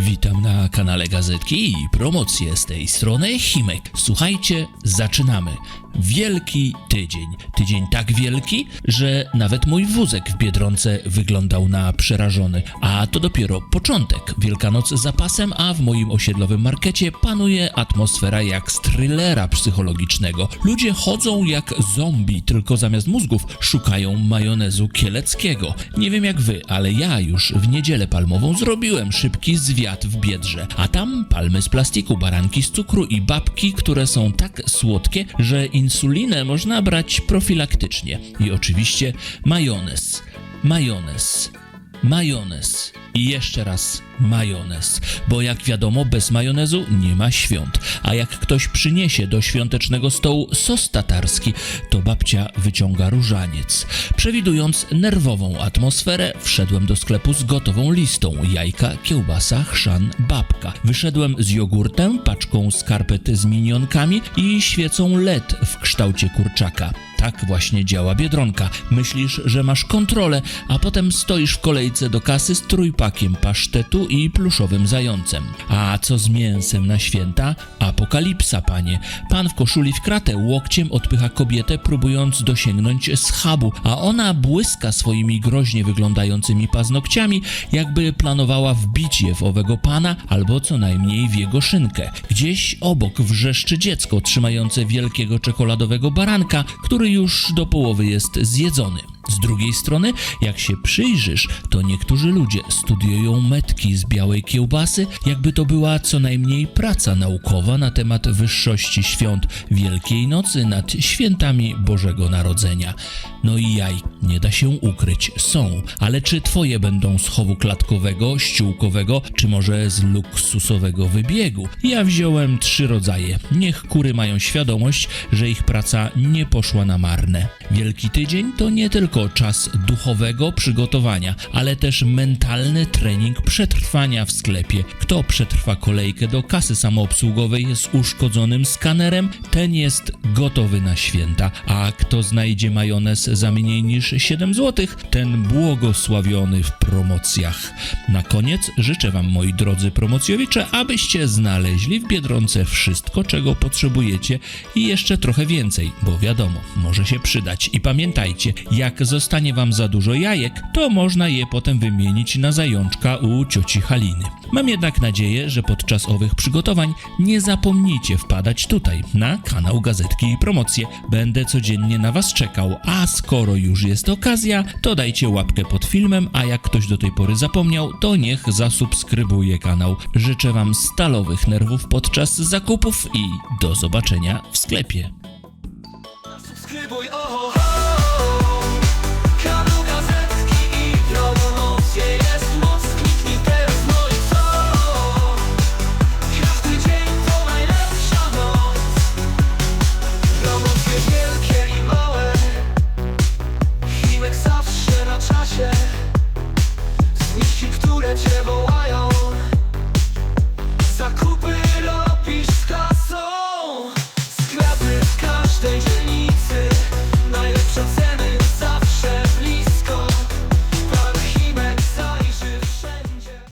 Witam na kanale Gazetki i promocje z tej strony Himek. Słuchajcie, zaczynamy. Wielki tydzień. Tydzień tak wielki, że nawet mój wózek w Biedronce wyglądał na przerażony. A to dopiero początek. Wielkanoc za pasem, a w moim osiedlowym markecie panuje atmosfera jak z thrillera psychologicznego. Ludzie chodzą jak zombie, tylko zamiast mózgów szukają majonezu kieleckiego. Nie wiem jak wy, ale ja już w niedzielę palmową zrobiłem szybki zwiat w Biedrze, a tam palmy z plastiku, baranki z cukru i babki, które są tak słodkie, że insulinę można brać profilaktycznie. I oczywiście majonez. Majonez. Majonez. I jeszcze raz majonez. Bo jak wiadomo, bez majonezu nie ma świąt. A jak ktoś przyniesie do świątecznego stołu sos tatarski, to babcia wyciąga różaniec. Przewidując nerwową atmosferę, wszedłem do sklepu z gotową listą: jajka, kiełbasa, chrzan, babka. Wyszedłem z jogurtem, paczką skarpet z minionkami i świecą LED w kształcie kurczaka. Tak właśnie działa Biedronka. Myślisz, że masz kontrolę, a potem stoisz w kolejce do kasy z trójpakiem pasztetu i pluszowym zającem. A co z mięsem na święta? Apokalipsa, panie. Pan w koszuli w kratę łokciem odpycha kobietę, próbując dosięgnąć schabu, a ona błyska swoimi groźnie wyglądającymi paznokciami, jakby planowała wbić je w owego pana, albo co najmniej w jego szynkę. Gdzieś obok wrzeszczy dziecko trzymające wielkiego czekoladowego baranka, który już do połowy jest zjedzony. Z drugiej strony, jak się przyjrzysz, to niektórzy ludzie studiują metki z białej kiełbasy, jakby to była co najmniej praca naukowa na temat wyższości świąt Wielkiej Nocy nad świętami Bożego Narodzenia. No i jaj, nie da się ukryć, są, ale czy twoje będą z chowu klatkowego, ściółkowego, czy może z luksusowego wybiegu? Ja wziąłem trzy rodzaje. Niech kury mają świadomość, że ich praca nie poszła na marne. Wielki Tydzień to nie tylko czas duchowego przygotowania, ale też mentalny trening przetrwania w sklepie. Kto przetrwa kolejkę do kasy samoobsługowej z uszkodzonym skanerem, ten jest gotowy na święta, a kto znajdzie majonez za mniej niż 7 zł, ten błogosławiony w promocjach. Na koniec życzę Wam, moi drodzy promocjowicze, abyście znaleźli w Biedronce wszystko, czego potrzebujecie i jeszcze trochę więcej, bo wiadomo, może się przydać. I pamiętajcie, jak zostanie Wam za dużo jajek, to można je potem wymienić na zajączka u cioci Haliny. Mam jednak nadzieję, że podczas owych przygotowań nie zapomnijcie wpadać tutaj, na kanał Gazetki i Promocje. Będę codziennie na Was czekał, a skoro już jest okazja, to dajcie łapkę pod filmem, a jak ktoś do tej pory zapomniał, to niech zasubskrybuje kanał. Życzę Wam stalowych nerwów podczas zakupów i do zobaczenia w sklepie.